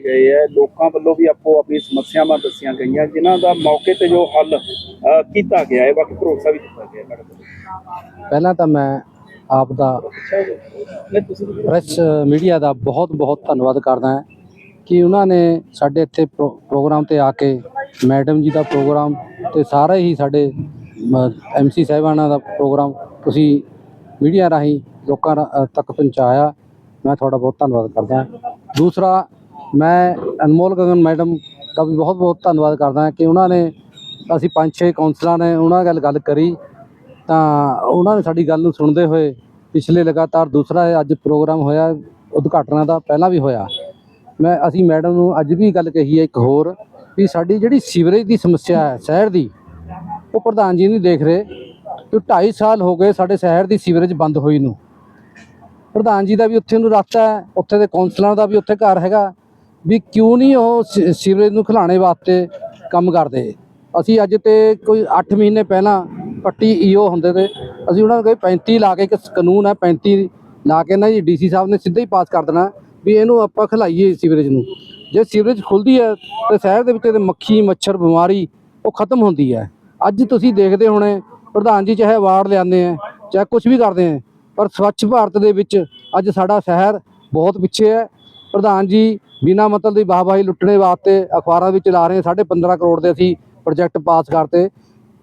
ਕੇ ਗਏ ਹੈ। ਲੋਕਾਂ ਵੱਲੋਂ ਵੀ ਆਪੋ ਆਪਣੀ ਸਮੱਸਿਆਵਾਂ ਦੱਸੀਆਂ ਗਈਆਂ ਜਿਨ੍ਹਾਂ ਦਾ ਮੌਕੇ ਤੇ ਜੋ ਹੱਲ ਕੀਤਾ ਗਿਆ ਹੈ। ਬਾਕੀ ਭਰੋਸਾ ਵੀ ਦਿੱਤਾ ਗਿਆ ਮੈਡਮ। ਪਹਿਲਾਂ ਤਾਂ ਮੈਂ ਆਪ ਦਾ ਪ੍ਰੈਸ ਮੀਡੀਆ ਦਾ ਬਹੁਤ ਬਹੁਤ ਧੰਨਵਾਦ ਕਰਦਾ ਹਾਂ ਕਿ ਉਹਨਾਂ ਨੇ ਸਾਡੇ ਇੱਥੇ ਪ੍ਰੋ- ਪ੍ਰੋਗਰਾਮ ਤੇ ਆ ਕੇ ਮੈਡਮ ਜੀ ਦਾ ਪ੍ਰੋਗਰਾਮ ਤੇ ਸਾਰੇ ਹੀ ਸਾਡੇ ਐਮਸੀ ਸਾਹਿਬਾਨਾਂ ਦਾ ਪ੍ਰੋਗਰਾਮ ਤੁਸੀਂ ਮੀਡੀਆ ਰਾਹੀਂ ਲੋਕਾਂ ਤੱਕ ਪਹੁੰਚਾਇਆ। ਮੈਂ ਤੁਹਾਡਾ ਬਹੁਤ ਧੰਨਵਾਦ ਕਰਦਾ ਹਾਂ। ਦੂਸਰਾ ਮੈਂ ਅਨਮੋਲ ਗਗਨ ਮੈਡਮ ਦਾ ਵੀ ਬਹੁਤ ਬਹੁਤ ਧੰਨਵਾਦ ਕਰਦਾ ਕਿ ਉਹਨਾਂ ਨੇ ਅਸੀਂ ਪੰਜ ਛੇ ਕਾਉਂਸਲਰਾਂ ਨੇ ਉਹਨਾਂ ਗੱਲ ਗੱਲ ਕਰੀ ਤਾਂ ਉਹਨਾਂ ਨੇ ਸਾਡੀ ਗੱਲ ਨੂੰ ਸੁਣਦੇ ਹੋਏ ਪਿਛਲੇ ਲਗਾਤਾਰ ਦੂਸਰਾ ਅੱਜ ਪ੍ਰੋਗਰਾਮ ਹੋਇਆ, ਉਦਘਾਟਨਾਂ ਦਾ ਪਹਿਲਾਂ ਵੀ ਹੋਇਆ। ਮੈਂ ਅਸੀਂ ਮੈਡਮ ਨੂੰ ਅੱਜ ਵੀ ਗੱਲ ਕਹੀ ਹੈ ਇੱਕ ਹੋਰ ਵੀ ਸਾਡੀ ਜਿਹੜੀ ਸੀਵਰੇਜ ਦੀ ਸਮੱਸਿਆ ਹੈ ਸ਼ਹਿਰ ਦੀ, ਉਹ ਪ੍ਰਧਾਨ ਜੀ ਨਹੀਂ ਦੇਖ ਰਹੇ ਕਿ 2.5 ਸਾਲ ਹੋ ਗਏ ਸਾਡੇ ਸ਼ਹਿਰ ਦੀ ਸੀਵਰੇਜ ਬੰਦ ਹੋਈ ਨੂੰ। ਪ੍ਰਧਾਨ ਜੀ ਦਾ ਵੀ ਉੱਥੇ ਨੂੰ ਰਸਤਾ ਹੈ, ਉੱਥੇ ਦੇ ਕੌਂਸਲਰਾਂ ਦਾ ਵੀ ਉੱਥੇ ਘਰ ਹੈਗਾ। ਵੀ ਕਿਉਂ ਨਹੀਂ ਉਹ ਸੀ- ਸੀਵਰੇਜ ਨੂੰ ਖਿਲਾਣੇ ਵਾਸਤੇ ਕੰਮ ਕਰਦੇ? ਅਸੀਂ ਅੱਜ ਤੇ ਕੋਈ 8 ਮਹੀਨੇ ਪਹਿਲਾਂ ਪੱਟੀ ਈਓ ਹੁੰਦੇ ਤੇ ਅਸੀਂ ਉਹਨਾਂ ਨੂੰ ਕਹੇ 35 ਲਾ ਕੇ ਇੱਕ ਕਾਨੂੰਨ ਹੈ 35 ਲਾ ਕੇ ਨਾ ਜੀ ਡੀਸੀ ਸਾਹਿਬ ਨੇ ਸਿੱਧਾ ਹੀ ਪਾਸ ਕਰ ਦੇਣਾ ਵੀ ਇਹਨੂੰ ਆਪਾਂ ਖਿਲਾਈਏ ਸੀਵਰੇਜ ਨੂੰ। ਜੇ ਸੀਵਰੇਜ ਖੁੱਲਦੀ ਹੈ ਤੇ ਸ਼ਹਿਰ ਦੇ ਵਿੱਚ ਤੇ ਮੱਖੀ, ਮੱਛਰ, ਬਿਮਾਰੀ ਉਹ ਖਤਮ ਹੁੰਦੀ ਹੈ। ਅੱਜ ਤੁਸੀਂ ਦੇਖਦੇ ਹੋਣੇ, ਪ੍ਰਧਾਨ ਜੀ ਚਾਹੇ ਅਵਾਰਡ ਲਿਆਉਂਦੇ ਹੈ, ਚਾਹੇ ਕੁਝ ਵੀ ਕਰਦੇ ਹੈ, ਪਰ ਸਵੱਛ ਭਾਰਤ ਦੇ ਵਿੱਚ ਅੱਜ ਸਾਡਾ ਸ਼ਹਿਰ ਬਹੁਤ ਪਿੱਛੇ ਹੈ। ਪ੍ਰਧਾਨ ਜੀ ਬਿਨਾ ਮਤਲਬ ਦੀ ਵਾਹਵਾਹੀ ਲੁੱਟਣੇ ਵਾਸਤੇ ਅਖਬਾਰਾਂ ਵਿੱਚ ਲਾ ਰਹੇ ਆ, ਸਾਢੇ 15 ਕਰੋੜ ਦੇ ਅਸੀਂ ਪ੍ਰੋਜੈਕਟ ਪਾਸ ਕਰਤੇ।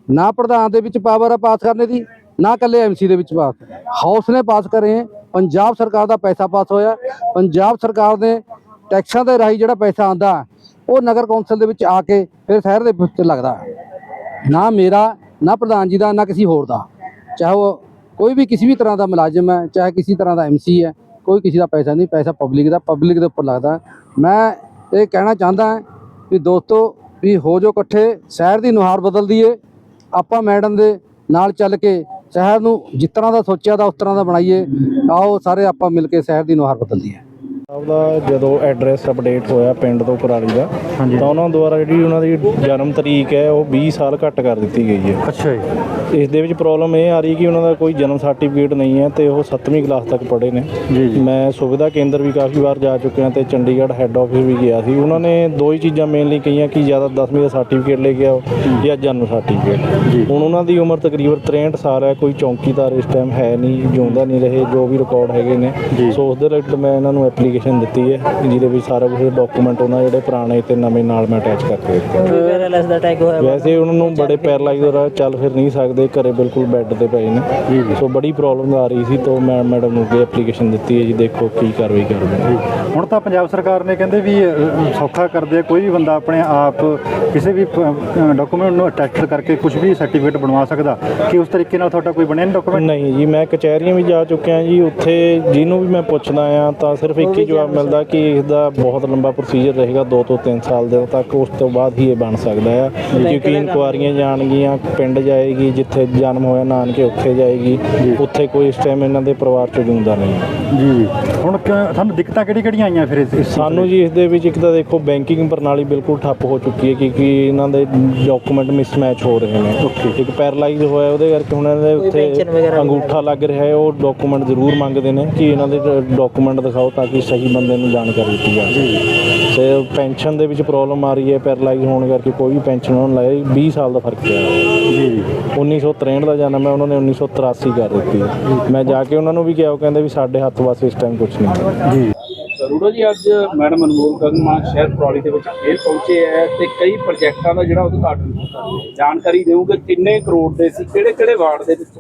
ਨਾ ਪ੍ਰਧਾਨ ਦੇ ਵਿੱਚ ਪਾਵਰ ਆ ਪਾਸ ਕਰਨੇ ਦੀ ਨਾ ਕੱਲੇ ਐਮਸੀ ਦੇ ਵਿੱਚ ਪਾਸ ਹਾਊਸ ਨੇ ਪਾਸ ਕਰੇ ਪੰਜਾਬ ਸਰਕਾਰ ਦਾ ਪੈਸਾ ਪਾਸ ਹੋਇਆ। ਪੰਜਾਬ ਸਰਕਾਰ ਨੇ ਟੈਕਸਾਂ ਦੇ ਰਾਹੀਂ ਜਿਹੜਾ ਪੈਸਾ ਆਂਦਾ ਉਹ ਨਗਰ ਕੌਂਸਲ ਦੇ ਵਿੱਚ ਆ ਕੇ ਫਿਰ ਸ਼ਹਿਰ ਦੇ ਵਿੱਚ ਲੱਗਦਾ। ਨਾ ਮੇਰਾ ਨਾ ਪ੍ਰਧਾਨ ਜੀ ਦਾ ਨਾ ਕਿਸੇ ਹੋਰ ਦਾ। ਚਾਹੇ ਉਹ ਕੋਈ ਵੀ ਕਿਸੇ ਵੀ ਤਰ੍ਹਾਂ ਦਾ ਮੁਲਾਜ਼ਮ ਹੈ ਚਾਹੇ ਕਿਸੇ ਤਰ੍ਹਾਂ ਦਾ ਐਮਸੀ ਹੈ ਕੋਈ ਕਿਸੇ ਦਾ ਪੈਸਾ ਨਹੀਂ, ਪੈਸਾ ਪਬਲਿਕ ਦਾ ਪਬਲਿਕ ਦੇ ਉੱਪਰ ਲੱਗਦਾ। ਮੈਂ ਇਹ ਕਹਿਣਾ ਚਾਹੁੰਦਾ ਵੀ ਦੋਸਤੋ, ਵੀ ਹੋ ਜੋ ਇਕੱਠੇ, ਸ਼ਹਿਰ ਦੀ ਨੁਹਾਰ ਬਦਲ ਦਈਏ। ਆਪਾਂ ਮੈਡਮ ਦੇ ਨਾਲ ਚੱਲ ਕੇ ਸ਼ਹਿਰ ਨੂੰ ਜਿਸ ਤਰ੍ਹਾਂ ਦਾ ਸੋਚਿਆ ਦਾ, ਉਸ ਤਰ੍ਹਾਂ ਦਾ ਬਣਾਈਏ। ਆਓ ਸਾਰੇ ਆਪਾਂ ਮਿਲ ਕੇ ਸ਼ਹਿਰ ਦੀ ਨੁਹਾਰ ਬਦਲ ਦਈਏ। ਆਪਦਾ ਜਦੋਂ ਐਡਰੈਸ ਅਪਡੇਟ ਹੋਇਆ ਪਿੰਡ ਤੋਂ ਕੁਰਾਲੀ ਦਾ ਤਾਂ ਉਹਨਾਂ ਦੁਆਰਾ ਜਿਹੜੀ ਉਹਨਾਂ ਦੀ ਜਨਮ ਤਰੀਕ ਹੈ ਉਹ 20 ਸਾਲ ਘੱਟ ਕਰ ਦਿੱਤੀ ਗਈ ਹੈ। ਅੱਛਾ ਜੀ। ਇਸ ਦੇ ਵਿੱਚ ਪ੍ਰੋਬਲਮ ਇਹ ਆ ਰਹੀ ਕਿ ਉਹਨਾਂ ਦਾ ਕੋਈ ਜਨਮ ਸਰਟੀਫਿਕੇਟ ਨਹੀਂ ਹੈ ਤੇ ਉਹ 7ਵੀਂ ਕਲਾਸ ਤੱਕ ਪੜ੍ਹੇ ਨੇ। ਮੈਂ ਸੁਵਿਧਾ ਕੇਂਦਰ ਵੀ ਕਾਫੀ ਵਾਰ ਜਾ ਚੁੱਕਿਆ ਤੇ ਚੰਡੀਗੜ੍ਹ ਹੈੱਡ ਆਫਿਸ ਵੀ ਗਿਆ ਸੀ। ਉਹਨਾਂ ਨੇ ਦੋ ਹੀ ਚੀਜ਼ਾਂ ਮੇਨਲੀ ਕਹੀਆਂ ਕਿ ਜਾਂ ਤਾਂ 10ਵੀਂ ਦਾ ਸਰਟੀਫਿਕੇਟ ਲੈ ਕੇ ਆਓ ਜਾਂ ਜਨਮ ਸਰਟੀਫਿਕੇਟ ਹੁਣ ਉਹਨਾਂ ਦੀ ਉਮਰ ਤਕਰੀਬਨ 63 ਸਾਲ ਹੈ ਕੋਈ ਚੌਂਕੀਦਾਰ ਇਸ ਟਾਈਮ ਹੈ ਨਹੀਂ ਜਿਉਂਦਾ ਨਹੀਂ ਰਹੇ ਜੋ ਵੀ ਰਿਕਾਰਡ ਹੈਗੇ ਨੇ। ਸੋ ਉਸ ਦੇ ਰਿਲੇਟਡ ਮੈਂ ਇਹਨਾਂ ਨੂੰ ਐਪਲੀਕੇਸ਼ਨ ਦਿੱਤੀ ਹੈ ਜਿਹਦੇ ਵਿੱਚ ਸਾਰਾ ਕੁਝ ਡਾਕੂਮੈਂਟ ਉਹਨਾਂ ਜਿਹੜੇ ਪੁਰਾਣੇ ਤੇ ਨਵੇਂ ਨਾਲ ਮੈਂ ਅਟੈਚ ਕਰਕੇ ਦਿੱਤੇ ਪੈਰਾਲਾਈਸ ਦਾ ਅਟੈਕ ਹੋਇਆ ਵੈਸੇ ਉਹਨਾਂ ਨੂੰ ਬੜੇ ਪੈਰਲਾਈਜ਼ ਹੋ ਚੱਲ ਫਿਰ ਨਹੀਂ ਸਕਦੇ ਘਰੇ ਬਿਲਕੁਲ ਬੈੱਡ ਤੇ ਪਏ ਨੇ। ਸੋ ਬੜੀ ਪ੍ਰੋਬਲਮ ਆ ਰਹੀ ਸੀ ਤਾਂ ਮੈਂ ਮੈਡਮ ਨੂੰ ਅੱਗੇ ਐਪਲੀਕੇਸ਼ਨ ਦਿੱਤੀ ਹੈ ਜੀ ਦੇਖੋ ਕੀ ਕਾਰਵਾਈ ਕਰਦੇ ਨੇ। ਹੁਣ ਤਾਂ ਪੰਜਾਬ ਸਰਕਾਰ ਨੇ ਕਹਿੰਦੇ ਵੀ ਸੌਖਾ ਕਰਦੇ ਆ ਕੋਈ ਵੀ ਬੰਦਾ ਆਪਣੇ ਆਪ ਕਿਸੇ ਵੀ ਡਾਕੂਮੈਂਟ ਨੂੰ ਅਟੈਚ ਕਰਕੇ ਕੁਝ ਵੀ ਸਰਟੀਫਿਕੇਟ ਬਣਵਾ ਸਕਦਾ ਕਿ ਉਸ ਤਰੀਕੇ ਨਾਲ ਤੁਹਾਡਾ ਕੋਈ ਬਣਿਆ ਨਹੀਂ ਡਾਕੂਮੈਂਟ ਨਹੀਂ ਜੀ ਮੈਂ ਕਚਹਿਰੀਆਂ ਵੀ ਜਾ ਚੁੱਕਿਆ ਜੀ ਉੱਥੇ ਜਿਹਨੂੰ ਵੀ ਮੈਂ ਪੁੱਛਦਾ ਆ ਤਾਂ ਸਿਰਫ ਇੱਕ ਹੀ ਜਵਾਬ ਮਿਲਦਾ ਕਿ ਇਸ ਦਾ ਬਹੁਤ ਲੰਬਾ ਪ੍ਰੋਸੀਜਰ ਰਹੇਗਾ 2 ਤੋਂ 3 ਸਾਲ ਦੇ ਤੱਕ ਉਸ ਤੋਂ ਬਾਅਦ ਹੀ ਇਹ ਬਣ ਸਕਦਾ ਆ। ਕਿਉਂਕਿ ਇਨਕੁਆਰੀਆਂ ਜਾਣਗੀਆਂ ਪਿੰਡ ਜਾਏਗੀ ਜਿੱਥੇ ਜਨਮ ਹੋਇਆ ਨਾਨਕੇ ਉੱਥੇ ਜਾਏਗੀ ਉੱਥੇ ਕੋਈ ਇਸ ਟਾਈਮ ਇਹਨਾਂ ਦੇ ਪਰਿਵਾਰ ਚੋਂ ਜੂੰਦਾ ਨਹੀਂ ਜੀ। ਹੁਣ ਤੁਹਾਨੂੰ ਦਿੱਕਤਾਂ ਕਿਹੜੀ ਕਿਹੜੀਆਂ ਆਈਆਂ ਫਿਰ ਇਸ ਸਾਨੂੰ ਜੀ ਇਸ ਦੇ ਵਿੱਚ ਇੱਕ ਤਾਂ ਦੇਖੋ ਬੈਂਕਿੰਗ ਪ੍ਰਣਾਲੀ ਬਿਲਕੁਲ ਠੱਪ ਹੋ ਚੁੱਕੀ ਹੈ ਕਿਉਂਕਿ ਇਹਨਾਂ ਦੇ ਡਾਕੂਮੈਂਟ ਮਿਸਮੈਚ ਹੋ ਰਹੇ ਨੇ। ਇੱਕ ਪੈਰਲਾਈਜ਼ ਹੋਇਆ ਉਹਦੇ ਕਰਕੇ ਹੁਣ ਇਹਨਾਂ ਦੇ ਉੱਥੇ ਅੰਗੂਠਾ ਲੱਗ ਰਿਹਾ ਹੈ ਉਹ ਡਾਕੂਮੈਂਟ ਜ਼ਰੂਰ ਮੰਗਦੇ ਨੇ ਕਿ ਇਹਨਾਂ ਦੇ ਡਾਕੂਮੈਂਟ ਦਿਖਾਓ ਤਾਂ ਕਿ ਸਹੀ ਬੰਦੇ ਨੂੰ ਜਾਣਕਾਰੀ ਦਿੱਤੀ ਜਾਵੇ ਤੇ ਪੈਨਸ਼ਨ ਦੇ ਵਿੱਚ ਪ੍ਰੋਬਲਮ ਆ ਰਹੀ ਹੈ ਪੈਰਲਾਈਜ਼ ਹੋਣ ਕਰਕੇ ਕੋਈ ਵੀ ਪੈਨਸ਼ਨ ਨੂੰ ਲਾਇਆ 20 ਸਾਲ ਦਾ ਫ਼ਰਕ ਪਿਆ। ਜੀ ਜੀ। 1963 ਦਾ ਜਨਮ ਹੈ ਉਹਨਾਂ ਨੇ 1983 ਕਰ ਦਿੱਤੀ ਮੈਂ ਜਾ ਕੇ ਉਹਨਾਂ ਨੂੰ ਵੀ ਕਿਹਾ ਉਹ ਕਹਿੰਦੇ ਵੀ ਸਾਡੇ ਹੱਥ ਵਾਸ ਇਸ ਟਾਈਮ ਕੁਝ ਨਹੀਂ ਜੀ। ਰੂੜਾ ਜੀ ਅੱਜ ਮੈਡਮ ਅਨਮੋਲ ਗਗਨ ਸ਼ਹਿਰ ਪ੍ਰੌਲੀ ਦੇ ਵਿੱਚ ਫੇਰ ਪਹੁੰਚੇ ਹੈ ਤੇ ਕਈ ਪ੍ਰੋਜੈਕਟਾਂ ਦਾ ਜਿਹੜਾ ਉਦਘਾਟਨ ਕੀਤਾ ਜਾਣਕਾਰੀ ਦਿਓਗੇ ਕਿੰਨੇ ਕਰੋੜ ਦੇ ਸੀ ਕਿਹੜੇ ਕਿਹੜੇ ਵਾਰਡ ਦੇ ਵਿੱਚ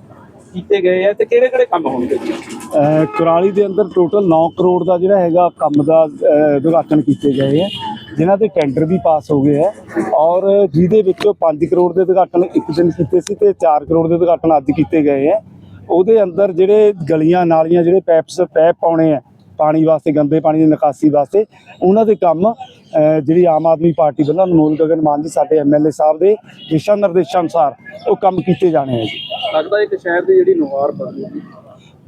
ਕੀਤੇ ਗਏ ਹੈ ਤੇ ਕਿਹੜੇ ਕਿਹੜੇ ਕੰਮ ਹੋਣਗੇ? ਜੀ ਕੁਰਾਲੀ ਦੇ ਅੰਦਰ ਟੋਟਲ 9 ਕਰੋੜ ਦਾ ਜਿਹੜਾ ਹੈਗਾ ਕੰਮ ਦਾ ਉਦਘਾਟਨ ਕੀਤੇ ਗਏ ਹੈ, ਜਿਨ੍ਹਾਂ ਦੇ ਟੈਂਡਰ ਵੀ ਪਾਸ ਹੋ ਗਏ ਹੈ, ਔਰ ਜਿਹਦੇ ਵਿੱਚੋਂ 5 ਕਰੋੜ ਦੇ ਉਦਘਾਟਨ ਇੱਕ ਦਿਨ ਕੀਤੇ ਸੀ ਤੇ 4 ਕਰੋੜ ਦੇ ਉਦਘਾਟਨ ਅੱਜ ਕੀਤੇ ਗਏ ਹੈ। ਉਹਦੇ ਅੰਦਰ ਜਿਹੜੇ ਗਲੀਆਂ ਨਾਲੀਆਂ, ਜਿਹੜੇ ਪੈਪਸ ਪੈਪ ਪਾਉਣੇ ਆ ਪਾਣੀ ਵਾਸਤੇ, ਗੰਦੇ ਪਾਣੀ ਦੀ ਨਿਕਾਸੀ ਵਾਸਤੇ, ਉਹਨਾਂ ਦੇ ਕੰਮ ਜਿਹੜੀ ਆਮ ਆਦਮੀ ਪਾਰਟੀ ਵੱਲੋਂ ਅਨਮੋਲ ਗਗਨ ਮਾਨ ਜੀ, ਸਾਡੇ ਐਮਐਲਏ ਸਾਹਿਬ ਦੇ ਦਿਸ਼ਾ ਨਿਰਦੇਸ਼ਾਂ ਅਨੁਸਾਰ ਉਹ ਕੰਮ ਕੀਤੇ ਜਾਣੇ ਹੈ ਜੀ। ਲੱਗਦਾ ਇੱਕ ਸ਼ਹਿਰ ਦੀ ਜਿਹੜੀ ਨੁਹਾਰ ਬਦਲੂਗੀ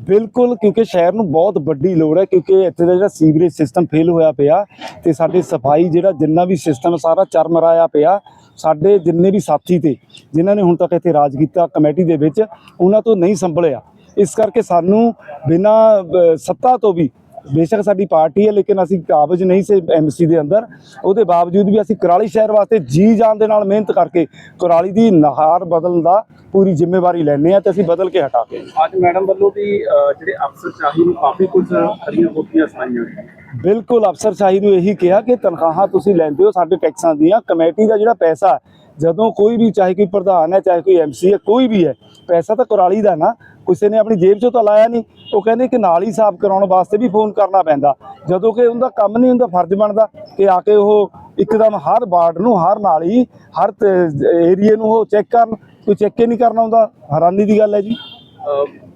ਬਿਲਕੁਲ, ਕਿਉਂਕਿ ਸ਼ਹਿਰ ਨੂੰ ਬਹੁਤ ਵੱਡੀ ਲੋੜ ਹੈ, ਕਿਉਂਕਿ ਇੱਥੇ ਦਾ ਜਿਹੜਾ ਸੀਵਰੇਜ ਸਿਸਟਮ ਫੇਲ ਹੋਇਆ ਪਿਆ ਤੇ ਸਾਡੇ ਸਫ਼ਾਈ ਜਿਹੜਾ ਜਿੰਨਾ ਵੀ ਸਿਸਟਮ ਸਾਰਾ ਚਰਮਰਾਇਆ ਪਿਆ ਸਾਡੇ ਜਿੰਨੇ ਵੀ ਸਾਥੀ ਤੇ, ਜਿਨ੍ਹਾਂ ਨੇ ਹੁਣ ਤੱਕ ਇੱਥੇ ਰਾਜ ਕੀਤਾ ਕਮੇਟੀ ਦੇ ਵਿੱਚ, ਉਹਨਾਂ ਤੋਂ ਨਹੀਂ ਸੰਭਲਿਆ। ਇਸ ਕਰਕੇ ਸਾਨੂੰ ਬਿਨਾਂ ਸੱਤਾ ਤੋਂ ਵੀ ਬੇਸ਼ੱਕ ਸਾਡੀ ਪਾਰਟੀ ਹੈ ਲੇਕਿਨ ਅਸੀਂ ਕਾਬਜ ਨਹੀਂ ਸੀ ਐਮਸੀ ਦੇ ਅੰਦਰ। ਉਹਦੇ ਬਾਵਜੂਦ ਵੀ ਅਸੀਂ ਕੁਰਾਲੀ ਸ਼ਹਿਰ ਵਾਸਤੇ ਜੀ ਜਾਨ ਦੇ ਨਾਲ ਮਿਹਨਤ ਕਰਕੇ ਕੁਰਾਲੀ ਦੀ ਨਹਾਰ ਬਦਲਣ ਦਾ ਪੂਰੀ ਜ਼ਿੰਮੇਵਾਰੀ ਲੈਂਦੇ ਆ ਤੇ ਅਸੀਂ ਬਦਲ ਕੇ ਹਟਾਂਗੇ ਅੱਜ ਮੈਡਮ ਵੱਲੋਂ ਵੀ ਜਿਹੜੇ ਅਫਸਰ ਚਾਹੀ ਨੂੰ ਕਾਫੀ ਕੁਝ ਹਰੀਆਂ ਕੋਠੀਆਂ ਸੁਣਾਈਆਂ ਬਿਲਕੁਲ ਅਫਸਰ ਸ਼ਾਹੀ ਨੂੰ ਇਹੀ ਕਿਹਾ ਕਿ ਤਨਖਾਹਾਂ ਤੁਸੀਂ ਲੈਂਦੇ ਹੋ ਸਾਡੇ ਟੈਕਸਾਂ ਦੀਆਂ ਕਮੇਟੀ ਦਾ ਜਿਹੜਾ ਪੈਸਾ ਜਦੋਂ ਕੋਈ ਵੀ ਚਾਹੇ ਕੋਈ ਪ੍ਰਧਾਨ ਹੈ ਚਾਹੇ ਕੋਈ ਐਮਸੀ ਹੈ ਕੋਈ ਵੀ ਹੈ ਪੈਸਾ ਤਾਂ ਕੁਰਾਲੀ ਦਾ ਨਾ ਕਿਸੇ ਨੇ ਆਪਣੀ ਜੇਬ ਚੋਂ ਤਾਂ ਲਾਇਆ ਨਹੀਂ। ਉਹ ਕਹਿੰਦੇ ਕਿ ਨਾਲ ਹੀ ਸਾਫ਼ ਕਰਾਉਣ ਵਾਸਤੇ ਵੀ ਫੋਨ ਕਰਨਾ ਪੈਂਦਾ। ਜਦੋਂ ਕਿ ਉਹਦਾ ਕੰਮ ਨਹੀਂ ਹੁੰਦਾ ਫਰਜ਼ ਬਣਦਾ ਕਿ ਆ ਕੇ ਉਹ ਇੱਕਦਮ ਹਰ ਵਾਰਡ ਨੂੰ ਹਰ ਨਾਲੀ ਹਰ ਏਰੀਏ ਨੂੰ ਉਹ ਚੈੱਕ ਕਰਨ। ਕੋਈ ਚੈੱਕ ਹੀ ਨਹੀਂ ਕਰਨਾ ਹੁੰਦਾ। ਹੈਰਾਨੀ ਦੀ ਗੱਲ ਹੈ ਜੀ।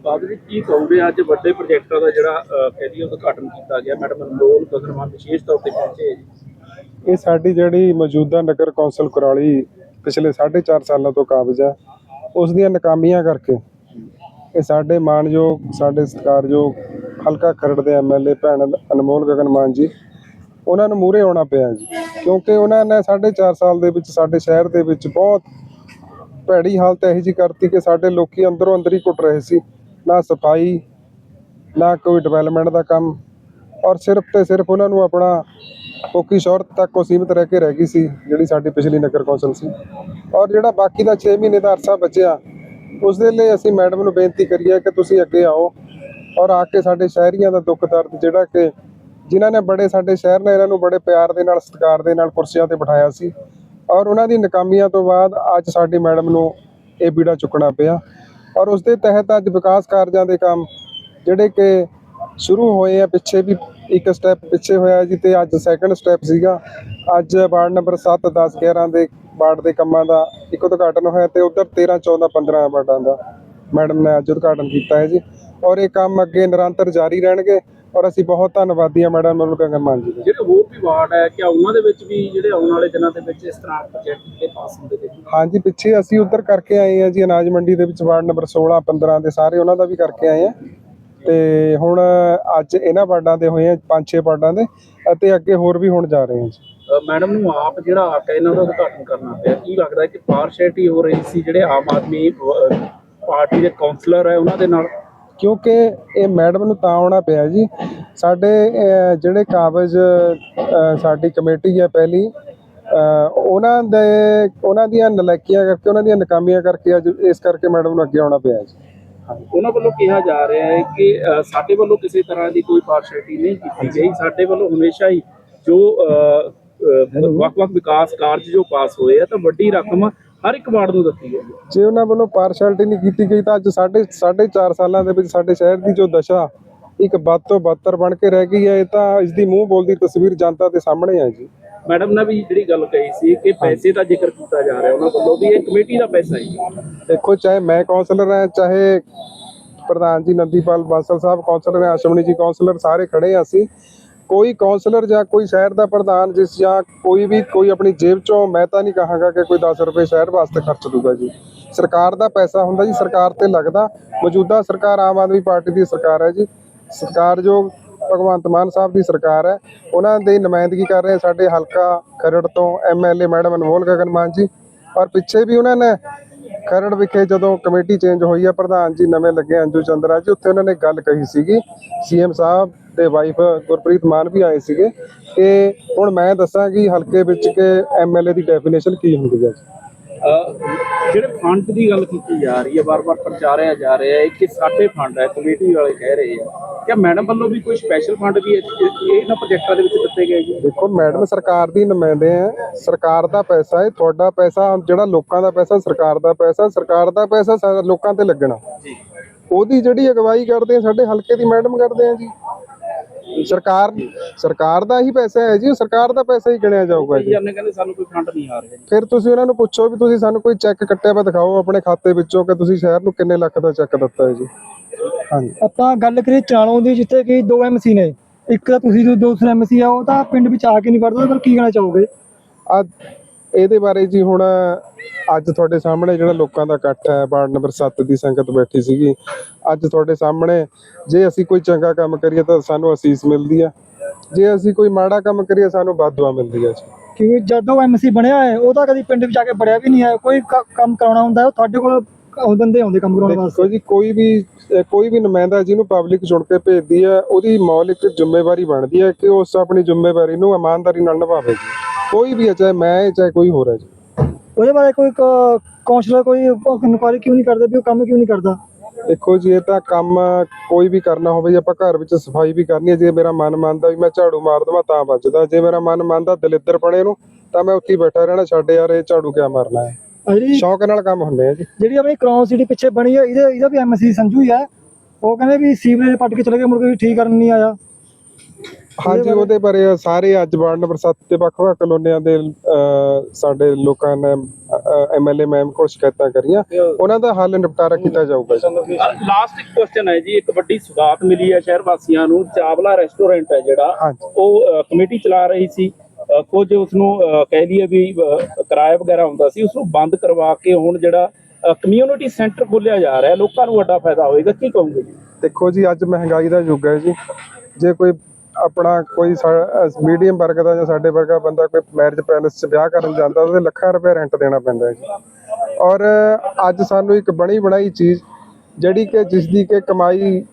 ਬਾਬੂ ਜੀ ਕੀ ਕਹੋਗੇ? ਅੱਜ ਵੱਡੇ ਪ੍ਰੋਜੈਕਟਾਂ ਦਾ ਜਿਹੜਾ ਅਹ, ਕਹਿ ਦਈਏ ਉਦਘਾਟਨ ਕੀਤਾ ਗਿਆ। ਮੈਡਮ ਅਨਮੋਲ ਗਗਨਮਾਨ ਵਿਸ਼ੇਸ਼ ਤੌਰ ਤੇ ਪਹੁੰਚੇ ਇਹ ਸਾਡੀ ਜਿਹੜੀ ਮੌਜੂਦਾ ਨਗਰ ਕੌਂਸਲ ਕੁਰਾਲੀ ਪਿਛਲੇ 4.5 ਸਾਲਾਂ ਤੋਂ ਕਾਬਜ਼ ਹੈ ਉਸ ਦੀਆਂ ਨਾਕਾਮੀਆਂ ਕਰਕੇ ਇਹ ਸਾਡੇ ਮਾਣਯੋਗ ਸਾਡੇ ਸਤਿਕਾਰਯੋਗ ਹਲਕਾ ਖਰੜ ਦੇ ਐਮਐਲਏ ਭੈਣ ਅਨਮੋਲ ਗਗਨ ਮਾਨ ਜੀ, ਉਹਨਾਂ ਨੂੰ ਮੂਹਰੇ ਆਉਣਾ ਪਿਆ ਜੀ। ਕਿਉਂਕਿ ਉਹਨਾਂ ਨੇ 4.5 ਸਾਲ ਦੇ ਵਿੱਚ ਸਾਡੇ ਸ਼ਹਿਰ ਦੇ ਵਿੱਚ ਬਹੁਤ ਭੈੜੀ ਹਾਲਤ ਇਹੋ ਜਿਹੀ ਕਰਤੀ ਕਿ ਸਾਡੇ ਲੋਕੀ ਅੰਦਰੋਂ ਅੰਦਰ ਹੀ ਕੁੱਟ ਰਹੇ ਸੀ। ਨਾ ਸਫ਼ਾਈ, ਨਾ ਕੋਈ ਡਿਵੈਲਪਮੈਂਟ ਦਾ ਕੰਮ, ਔਰ ਸਿਰਫ ਤੇ ਸਿਰਫ ਉਹਨਾਂ ਨੂੰ ਆਪਣਾ ਫੋਕੀ ਸ਼ੌਹਰਤ ਤੱਕ ਉਹ ਸੀਮਿਤ ਰਹਿ ਕੇ ਰਹਿ ਗਈ ਸੀ, ਜਿਹੜੀ ਸਾਡੀ ਪਿਛਲੀ ਨਗਰ ਕੌਂਸਲ ਸੀ। ਔਰ ਜਿਹੜਾ ਬਾਕੀ ਦਾ 6 ਮਹੀਨੇ ਦਾ ਅਰਸਾ ਬਚਿਆ ਉਸ ਦੇ ਲਈ ਅਸੀਂ ਮੈਡਮ ਨੂੰ ਬੇਨਤੀ ਕਰੀਏ ਕਿ ਤੁਸੀਂ ਅੱਗੇ ਆਓ ਔਰ ਆ ਕੇ ਸਾਡੇ ਸ਼ਹਿਰੀਆਂ ਦਾ ਦੁੱਖ ਦਰਦ ਜਿਹੜਾ ਕਿ ਜਿਨ੍ਹਾਂ ਨੇ ਬੜੇ ਸਾਡੇ ਸ਼ਹਿਰ ਨੇ ਇਹਨਾਂ ਨੂੰ ਬੜੇ ਪਿਆਰ ਦੇ ਨਾਲ, ਸਤਿਕਾਰ ਦੇ ਨਾਲ ਕੁਰਸੀਆਂ ਤੇ ਬਿਠਾਇਆ ਸੀ। ਔਰ ਉਹਨਾਂ ਦੀ ਨਕਾਮੀਆਂ ਤੋਂ ਬਾਅਦ ਅੱਜ ਸਾਡੀ ਮੈਡਮ ਨੂੰ ਇਹ ਬੀੜਾ ਚੁੱਕਣਾ ਪਿਆ। ਔਰ ਉਸ ਦੇ ਤਹਿਤ ਅੱਜ ਵਿਕਾਸ ਕਾਰਜਾਂ ਦੇ ਕੰਮ ਜਿਹੜੇ ਕਿ ਸ਼ੁਰੂ ਹੋਏ ਆ, ਪਿੱਛੇ ਵੀ ਇੱਕ ਸਟੈਪ ਪਿੱਛੇ ਹੋਇਆ ਜੀ ਤੇ ਅੱਜ ਸੈਕੰਡ ਸਟੈਪ ਸੀਗਾ। ਅੱਜ ਵਾਰਡ ਨੰਬਰ 7 10 11 ਦੇ ਵਾਰਡ ਦੇ ਕੰਮਾਂ ਦਾ ਇੱਕ ਉਦਘਾਟਨ ਹੋਇਆ ਤੇ ਉਧਰ 13 14 15 ਵਾਰਡਾਂ ਦਾ। ਮੈਡਮ ਨੇ ਅੱਜ ਉਦਘਾਟਨ ਕੀਤਾ ਹੈ ਜੀ। ਔਰ ਇਹ ਕੰਮ ਅੱਗੇ ਨਿਰੰਤਰ ਜਾਰੀ ਰਹਿਣਗੇ ਔਰ ਅਸੀਂ ਬਹੁਤ ਧੰਨਵਾਦੀ ਹਾਂ ਮੈਡਮ ਮਾਨ ਜੀ ਦੇ। ਜਿਹੜੇ ਹੋਰ ਵੀ ਵਾਰਡ ਹੈ ਕਿ ਉਹਨਾਂ ਦੇ ਵਿੱਚ ਵੀ ਜਿਹੜੇ ਆਉਣ ਵਾਲੇ ਦਿਨਾਂ ਦੇ ਵਿੱਚ ਇਸ ਤਰ੍ਹਾਂ ਪ੍ਰੋਜੈਕਟ ਦੇ ਪਾਸ ਹੁੰਦੇ ਨੇ? ਹਾਂਜੀ ਪਿੱਛੇ ਅਸੀਂ ਉਧਰ ਕਰਕੇ ਆਏ ਹਾਂ ਜੀ ਅਨਾਜ ਮੰਡੀ ਦੇ ਵਿੱਚ ਵਾਰਡ ਨੰਬਰ 16 15 ਦੇ ਸਾਰੇ ਉਹਨਾਂ ਦਾ ਵੀ ਕਰਕੇ ਆਏ ਹਾਂ। ਤੇ ਹੁਣ ਅੱਜ ਇਹਨਾਂ ਵਾਰਡਾਂ ਦੇ ਹੋਏ ਆ ਪੰਜ ਛੇ ਵਾਰਡਾਂ ਦੇ ਅਤੇ ਅੱਗੇ ਹੋਰ ਵੀ ਹੁਣ ਜਾ ਰਹੇ ਹਾਂ ਜੀ। ਅਹ, ਮੈਡਮ ਨੂੰ ਆਪ ਜਿਹੜਾ ਆ ਕੇ ਇਹਨਾਂ ਦਾ ਉਦਘਾਟਨ ਕਰਨਾ ਪਿਆ ਕੀ ਲੱਗਦਾ ਕਿ ਪਾਰਸ਼ੈਲਿਟੀ ਹੋ ਰਹੀ ਸੀ ਜਿਹੜੇ ਆਮ ਆਦਮੀ ਪਾਰਟੀ ਦੇ ਕਾਉਂਸਲਰ ਹੈ ਉਹਨਾਂ ਦੇ ਨਾਲ? ਕਿਉਂਕਿ ਇਹ ਮੈਡਮ ਨੂੰ ਤਾਂ ਆਉਣਾ ਪਿਆ ਜੀ। ਸਾਡੇ ਜਿਹੜੇ ਕਾਬਜ਼ ਸਾਡੀ ਕਮੇਟੀ ਹੈ ਪਹਿਲੀ ਉਹਨਾਂ ਦੇ ਉਹਨਾਂ ਦੀਆਂ ਨਲਾਇਕੀਆਂ ਕਰਕੇ ਉਹਨਾਂ ਦੀਆਂ ਨਾਕਾਮੀਆਂ ਕਰਕੇ ਅੱਜ ਇਸ ਕਰਕੇ ਮੈਡਮ ਨੂੰ ਅੱਗੇ ਆਉਣਾ ਪਿਆ ਜੀ। ਉਹਨਾਂ ਵੱਲੋਂ ਕਿਹਾ ਜਾ ਰਿਹਾ ਹੈ ਕਿ ਸਾਡੇ ਵੱਲੋਂ ਕਿਸੇ ਤਰ੍ਹਾਂ ਦੀ ਕੋਈ ਪਾਰਸ਼ੈਲਿਟੀ ਨਹੀਂ ਕੀਤੀ ਗਈ। ਸਾਡੇ ਵੱਲੋਂ ਹਮੇਸ਼ਾ ਹੀ ਜੋ ਅਹ, ਵੱਖ-ਵੱਖ ਵਿਕਾਸ ਕਾਰਜ ਜੋ ਪਾਸ ਹੋਏ ਆ ਤਾਂ ਵੱਡੀ ਰਕਮ ਹਰ ਇੱਕ ਵਾਰਡ ਨੂੰ ਦਿੱਤੀ ਗਈ ਹੈ। ਜੇ ਉਹਨਾਂ ਵੱਲੋਂ ਪਾਰਸ਼ੈਲਿਟੀ ਨਹੀਂ ਕੀਤੀ ਗਈ ਤਾਂ ਅੱਜ ਸਾਡੇ ਸਾਢੇ ਚਾਰ ਸਾਲਾਂ ਦੇ ਵਿੱਚ ਸਾਡੇ ਸ਼ਹਿਰ ਦੀ ਜੋ ਦਸ਼ਾ ਇੱਕ ਵੱਧ ਤੋਂ ਬੱਤਰ ਬਣ ਕੇ ਰਹਿ ਗਈ ਹੈ ਇਹ ਤਾਂ ਇਸ ਦੀ ਮੂੰਹ ਬੋਲਦੀ ਤਸਵੀਰ ਜਨਤਾ ਦੇ ਸਾਹਮਣੇ ਹੈ ਜੀ। ਮੈਡਮ ਨੇ ਵੀ ਜਿਹੜੀ ਗੱਲ ਕਹੀ ਸੀ ਕਿ ਪੈਸੇ ਦਾ ਜ਼ਿਕਰ ਕੀਤਾ ਜਾ ਰਿਹਾ ਉਹਨਾਂ ਵੱਲੋਂ ਵੀ ਇਹ ਕਮੇਟੀ ਦਾ ਪੈਸਾ ਹੈ। ਦੇਖੋ ਚਾਹੇ ਮੈਂ ਕਾਉਂਸਲਰ ਹਾਂ ਚਾਹੇ ਪ੍ਰਧਾਨ ਜੀ ਨੰਦੀਪਾਲ ਬਾਸਲ ਸਾਹਿਬ ਕਾਉਂਸਲਰ ਹੈ ਅਸ਼ਵਨੀ ਜੀ ਕਾਉਂਸਲਰ ਸਾਰੇ ਖੜੇ ਹਾਂ ਅਸੀਂ। ਕੋਈ ਕਾਉਂਸਲਰ ਜਾਂ ਕੋਈ ਸ਼ਹਿਰ ਦਾ ਪ੍ਰਧਾਨ ਜਿਸ ਜਾਂ ਕੋਈ ਵੀ ਕੋਈ ਆਪਣੀ ਜੇਬ ਚੋਂ ਮੈਂ ਤਾਂ ਨਹੀਂ ਕਹਾਂਗਾ ਕਿ ਕੋਈ 10 ਰੁਪਏ ਸ਼ਹਿਰ ਵਾਸਤੇ ਖਰਚ ਦੂਗਾ ਜੀ। ਸਰਕਾਰ ਦਾ ਪੈਸਾ ਹੁੰਦਾ ਜੀ ਸਰਕਾਰ ਤੇ ਲੱਗਦਾ। ਮੌਜੂਦਾ ਸਰਕਾਰ ਆਮ ਆਦਮੀ ਪਾਰਟੀ ਦੀ ਸਰਕਾਰ ਹੈ ਜੀ। ਸਤਿਕਾਰਯੋਗ ਭਗਵੰਤ ਮਾਨ ਸਾਹਿਬ ਦੀ ਸਰਕਾਰ ਹੈ। ਉਹਨਾਂ ਦੀ ਨੁਮਾਇੰਦਗੀ ਕਰ ਰਹੇ ਸਾਡੇ ਹਲਕਾ ਖਰੜ ਤੋਂ ਐਮਐਲਏ ਮੈਡਮ ਅਨਮੋਲ ਗਗਨ ਮਾਨ ਜੀ। ਔਰ ਪਿੱਛੇ ਵੀ ਉਹਨਾਂ ਨੇ ਖਰੜ ਵਿਖੇ ਜਦੋਂ ਕਮੇਟੀ ਚੇਂਜ ਹੋਈ ਹੈ, ਪ੍ਰਧਾਨ ਜੀ ਨਵੇਂ ਲੱਗੇ ਅੰਜੂ ਚੰਦਰਾ ਜੀ, ਉੱਥੇ ਉਹਨਾਂ ਨੇ ਗੱਲ ਕਹੀ ਸੀਗੀ। ਸੀਐਮ ਸਾਹਿਬ ਦੇ ਵਾਈਫ ਗੁਰਪ੍ਰੀਤ ਮਾਨ ਵੀ ਆਏ ਸੀਗੇ। ਕਿ ਹੁਣ ਮੈਂ ਦੱਸਾਂ ਕਿ ਹਲਕੇ ਵਿੱਚ ਕਿ ਐਮਐਲਏ ਦੀ ਡੈਫੀਨੇਸ਼ਨ ਕੀ ਹੁੰਦੀ ਹੈ ਜੀ। ਜਿਹੜੇ ਫੰਡ ਦੀ ਗੱਲ ਕੀਤੀ ਜਾ ਰਹੀ ਹੈ ਵਾਰ-ਵਾਰ ਪ੍ਰਚਾਰਿਆ ਜਾ ਰਿਹਾ ਹੈ ਕਿ ਸਾਡੇ ਫੰਡ ਹੈ ਕਮੇਟੀ ਵਾਲੇ ਕਹਿ ਰਹੇ ਆ ਕਿ ਮੈਡਮ ਵੱਲੋਂ ਵੀ ਕੋਈ ਸਪੈਸ਼ਲ ਫੰਡ ਵੀ ਇਹ- ਇਹ- ਇਹਨਾਂ ਪ੍ਰੋਜੈਕਟਾਂ ਦੇ ਵਿੱਚ ਦਿੱਤੇ ਗਏ ਜੀ? ਦੇਖੋ ਮੈਡਮ ਸਰਕਾਰ ਦੀ ਨੁਮਾਇੰਦੇ ਹੈ। ਸਰਕਾਰ ਦਾ ਪੈਸਾ ਹੈ ਤੁਹਾਡਾ ਪੈਸਾ ਜਿਹੜਾ ਲੋਕਾਂ ਦਾ ਪੈਸਾ ਸਰਕਾਰ ਦਾ ਪੈਸਾ ਸਰਕਾਰ ਦਾ ਪੈਸਾ ਲੋਕਾਂ ਤੇ ਲੱਗਣਾ। ਜੀ। ਉਹਦੀ ਜਿਹੜੀ ਅਗਵਾਈ ਕਰਦੇ ਆ ਸਾਡੇ ਹਲਕੇ ਦੀ ਮੈਡਮ ਕਰਦੇ ਆ ਜੀ। ਸਰਕਾਰ ਸਰਕਾਰ ਦਾ ਹੀ ਪੈਸਾ ਹੈ ਜੀ ਉਹ ਸਰਕਾਰ ਦਾ ਪੈਸਾ ਹੀ ਗਿਣਿਆ ਜਾਊਗਾ ਜੀ। ਜਾਂਦੇ ਕਹਿੰਦੇ ਸਾਨੂੰ ਕੋਈ ਫੰਡ ਨਹੀਂ ਆ ਰਿਹਾ ਜੀ। ਫਿਰ ਤੁਸੀਂ ਉਹਨਾਂ ਨੂੰ ਪੁੱਛੋ ਵੀ ਤੁਸੀਂ ਸਾਨੂੰ ਕੋਈ ਚੈੱਕ ਕੱਟਿਆ ਵਾ ਦਿਖਾਓ ਆਪਣੇ ਖਾਤੇ ਵਿੱਚੋਂ ਕਿ ਤੁਸੀਂ ਸ਼ਹਿਰ ਨੂੰ ਕਿੰਨੇ ਲੱਖ ਦਾ ਚੈੱਕ ਦਿੱਤਾ ਹੈ ਜੀ। ਹਾਂਜੀ। ਆਪਾਂ ਗੱਲ ਕਰੀਏ ਚਾਲੋਂ ਦੀ ਜਿੱਥੇ ਕਿ ਦੋ ਐਮਸੀ ਨੇ। ਇੱਕ ਤਾਂ ਤੁਸੀਂ ਜੋ ਦੂਸਰਾ ਐਮਸੀ ਆ ਉਹ ਤਾਂ ਪਿੰਡ ਵਿੱਚ ਆ ਕੇ ਨਹੀਂ ਵੜਦਾ ਉਹਦਾ ਕੀ ਕਹਿਣਾ ਚਾਹੋਗੇ? ਅੱਜ ਇਹਦੇ ਬਾਰੇ ਜੀ ਹੁਣ ਅੱਜ ਤੁਹਾਡੇ ਸਾਹਮਣੇ ਜਿਹੜਾ ਲੋਕਾਂ ਦਾ ਇਕੱਠ ਹੈ, ਵਾਰਡ ਨੰਬਰ 7 ਦੀ ਸੰਗਤ ਬੈਠੀ ਸੀਗੀ। ਅੱਜ ਤੁਹਾਡੇ ਸਾਹਮਣੇ ਜੇ ਅਸੀਂ ਕੋਈ ਚੰਗਾ ਕੰਮ ਕਰੀਏ ਤਾਂ ਸਾਨੂੰ ਅਸੀਸ ਮਿਲਦੀ ਆ ਜੇ ਅਸੀਂ ਕੋਈ ਮਾੜਾ ਕੰਮ ਕਰੀਏ, ਸਾਨੂੰ ਬਦਦੁਆ ਮਿਲਦੀ ਹੈ ਜੀ। ਕਿ ਜਦੋਂ ਐਮਸੀ ਬਣਿਆ ਹੈ ਉਹ ਤਾਂ ਕਦੀ ਪਿੰਡ ਵਿੱਚ ਜਾ ਕੇ ਵੜਿਆ ਵੀ ਨਹੀਂ ਹੈ। ਕੋਈ ਕੰਮ ਕਰਾਉਣਾ ਹੁੰਦਾ, ਉਹ ਤੁਹਾਡੇ ਕੋਲ ਉਹ ਬੰਦੇ ਆਉਂਦੇ ਕੰਮ ਕਰਾਉਣ ਵਾਸਤੇ। ਦੇਖੋ ਜੀ ਕੋਈ ਵੀ ਕੋਈ ਵੀ ਨੁਮਾਇੰਦਾ ਜਿਹਨੂੰ ਪਬਲਿਕ ਚੁਣ ਕੇ ਭੇਜਦੀ ਹੈ ਉਹਦੀ ਮੌਲਿਕ ਜ਼ਿੰਮੇਵਾਰੀ ਬਣਦੀ ਹੈ ਕਿ ਉਸ ਆਪਣੀ ਜ਼ਿੰਮੇਵਾਰੀ ਨੂੰ ਇਮਾਨਦਾਰੀ ਨਾਲ ਨਿਭਾਵੇ ਜੀ। ਕੋਈ ਵੀ ਹੈ ਚਾਹੇ ਮੈਂ ਹੈ ਚਾਹੇ ਕੋਈ ਹੋਰ ਹੈ ਜੀ। ਉਹਦੇ ਬਾਰੇ ਕੋਈ ਕਾਉਂਸਲਰ ਕੋਈ ਇਨਕੁਆਇਰੀ ਕਿਉਂ ਨਹੀਂ ਕਰਦਾ ਵੀ ਉਹ ਕੰਮ ਕਿਉਂ ਨਹੀਂ ਕਰਦਾ? ਦੇਖੋ ਜੀ ਇਹ ਤਾਂ ਕੰਮ ਕੋਈ ਵੀ ਕਰਨਾ ਹੋਵੇ ਜੇ ਆਪਾਂ ਘਰ ਵਿੱਚ ਸਫ਼ਾਈ ਵੀ ਕਰਨੀ ਹੈ ਜੇ ਮੇਰਾ ਮਨ ਮੰਨਦਾ ਵੀ ਮੈਂ ਝਾੜੂ ਮਾਰ ਦਵਾਂ ਤਾਂ ਵੱਜਦਾ। ਜੇ ਮੇਰਾ ਮਨ ਮੰਨਦਾ ਦਲਿੱਦਰ ਪੜੇ ਨੂੰ ਤਾਂ ਮੈਂ ਉੱਥੇ ਬੈਠਾ ਰਹਿਣਾ ਛੱਡ ਯਾਰ ਇਹ ਝਾੜੂ ਕਿਆ ਮਾਰਨਾ ਹੈ? ਜਿਹੜੀ ਸ਼ੌਂਕ ਨਾਲ ਕੰਮ ਹੁੰਦੇ ਆ ਜੀ। ਜਿਹੜੀ ਆਪਣੀ ਕ੍ਰਾਉਨ ਸਿਟੀ ਪਿੱਛੇ ਬਣੀ ਹੈ ਇਹਦਾ ਇਹਦਾ ਵੀ ਐਮਸੀ ਸੰਜੂ ਹੀ ਹੈ ਉਹ ਕਹਿੰਦੇ ਵੀ ਸੀਵਰੇਜ ਪੱਟ ਕੇ ਚਲੇ ਗਏ ਮੁੜ ਕੇ ਵੀ ਠੀਕ ਕਰਨ ਨਹੀਂ ਆਇਆ। ਹਾਂਜੀ ਉਹਦੇ ਬਾਰੇ ਸਾਰੇ ਅੱਜ ਵਾਰਡ ਨੰਬਰ 7 ਤੇ ਵੱਖ-ਵੱਖ ਕਲੋਨੀਆਂ ਦੇ ਸਾਡੇ ਲੋਕਾਂ ਨੇ ਐਮਐਲਏ ਮੈਮ ਕੋਲ ਸ਼ਿਕਾਇਤਾਂ ਕਰੀਆਂ। ਉਹਨਾਂ ਦਾ ਹੱਲ ਨਿਪਟਾਰਾ ਕੀਤਾ ਜਾਊਗਾ ਜੀ। ਲਾਸਟ ਇੱਕ ਕੁਐਸਚਨ ਹੈ ਜੀ ਇੱਕ ਵੱਡੀ ਸੁਗਾਤ ਮਿਲੀ ਹੈ ਸ਼ਹਿਰ ਵਾਸੀਆਂ ਨੂੰ ਚਾਵਲਾ ਰੈਸਟੋਰੈਂਟ ਹੈ ਜਿਹੜਾ। ਉਹ ਕਮੇਟੀ ਚਲਾ ਰਹੀ ਸੀ। ਕੁਝ ਉਸ ਨੂੰ ਕਹਿ ਲਈਏ ਵੀ ਕਿਰਾਇਆ ਵਗੈਰਾ ਹੁੰਦਾ ਸੀ ਉਸ ਨੂੰ ਬੰਦ ਕਰਵਾ ਕੇ ਹੁਣ ਜਿਹੜਾ ਕਮਿਊਨਿਟੀ ਸੈਂਟਰ ਖੋਲਿਆ ਜਾ ਰਿਹਾ ਲੋਕਾਂ ਨੂੰ ਵੱਡਾ ਫਾਇਦਾ ਹੋਏਗਾ, ਕੀ ਕਹੋਗੇ ਜੀ? ਦੇਖੋ ਜੀ, ਅੱਜ ਮਹਿੰਗਾਈ ਦਾ ਯੁੱਗ ਹੈ ਜੀ। ਜੇ ਕੋਈ ਆਪਣਾ ਕੋਈ ਮੀਡੀਅਮ ਵਰਗ ਦਾ ਜਾਂ ਸਾਡੇ ਵਰਗਾ ਬੰਦਾ ਕੋਈ ਮੈਰਿਜ ਪੈਲੇਸ 'ਚ ਵਿਆਹ ਕਰਨ ਜਾਂਦਾ, ਉਹਦੇ ਲੱਖਾਂ ਰੁਪਏ ਰੈਂਟ ਦੇਣਾ ਪੈਂਦਾ ਹੈ ਜੀ। ਔਰ, ਅੱਜ ਸਾਨੂੰ ਇੱਕ ਬਣੀ ਬਣਾਈ ਚੀਜ਼, ਜਿਹੜੀ ਕਿ ਜਿਸ ਦੀ ਕਿ ਕਮਾਈ,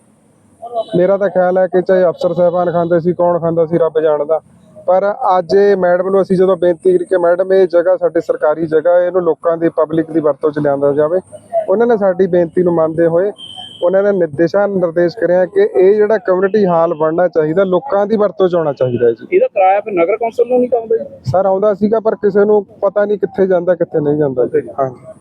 ਮੇਰਾ ਤਾਂ ਖਿਆਲ ਹੈ ਕਿ ਚਾਹੇ ਅਫਸਰ ਸਾਹਿਬਾਨ ਖਾਂਦੇ ਸੀ, ਕੌਣ ਖਾਂਦਾ ਸੀ, ਰੱਬ ਜਾਣਦਾ। ਪਰ ਅੱਜ ਮੈਡਮ ਨੂੰ ਅਸੀਂ ਜਦੋਂ ਬੇਨਤੀ ਕੀਤੀ ਕਿ ਮੈਡਮ ਇਹ ਜਗ੍ਹਾ ਸਾਡੀ ਸਰਕਾਰੀ ਜਗ੍ਹਾ ਹੈ ਇਹਨੂੰ ਲੋਕਾਂ ਦੀ ਪਬਲਿਕ ਦੀ ਵਰਤੋਂ 'ਚ ਲਿਆਂਦਾ ਜਾਵੇ। ਉਹਨਾਂ ਨੇ ਸਾਡੀ ਬੇਨਤੀ ਨੂੰ ਮੰਨਦੇ ਹੋਏ ਉਹਨਾਂ ਨੇ ਨਿਰਦੇਸ਼ਾਂ ਨਿਰਦੇਸ਼ ਕਰਿਆ ਕਿ ਇਹ ਜਿਹੜਾ ਕਮਿਊਨਿਟੀ ਹਾਲ ਬਣਨਾ ਚਾਹੀਦਾ ਲੋਕਾਂ ਦੀ ਵਰਤੋਂ 'ਚ ਆਉਣਾ ਚਾਹੀਦਾ ਹੈ ਜੀ। ਇਹਦਾ ਕਿਰਾਇਆ ਫਿਰ ਨਗਰ ਕੌਂਸਲ ਨੂੰ ਨਹੀਂ ਪਾਉਂਦੇ ਜੀ? ਸਰ ਆਉਂਦਾ ਸੀਗਾ ਪਰ ਕਿਸੇ ਨੂੰ ਪਤਾ ਨਹੀਂ ਕਿੱਥੇ ਜਾਂਦਾ ਕਿੱਥੇ ਨਹੀਂ ਜਾਂਦਾ ਜੀ। ਹਾਂਜੀ।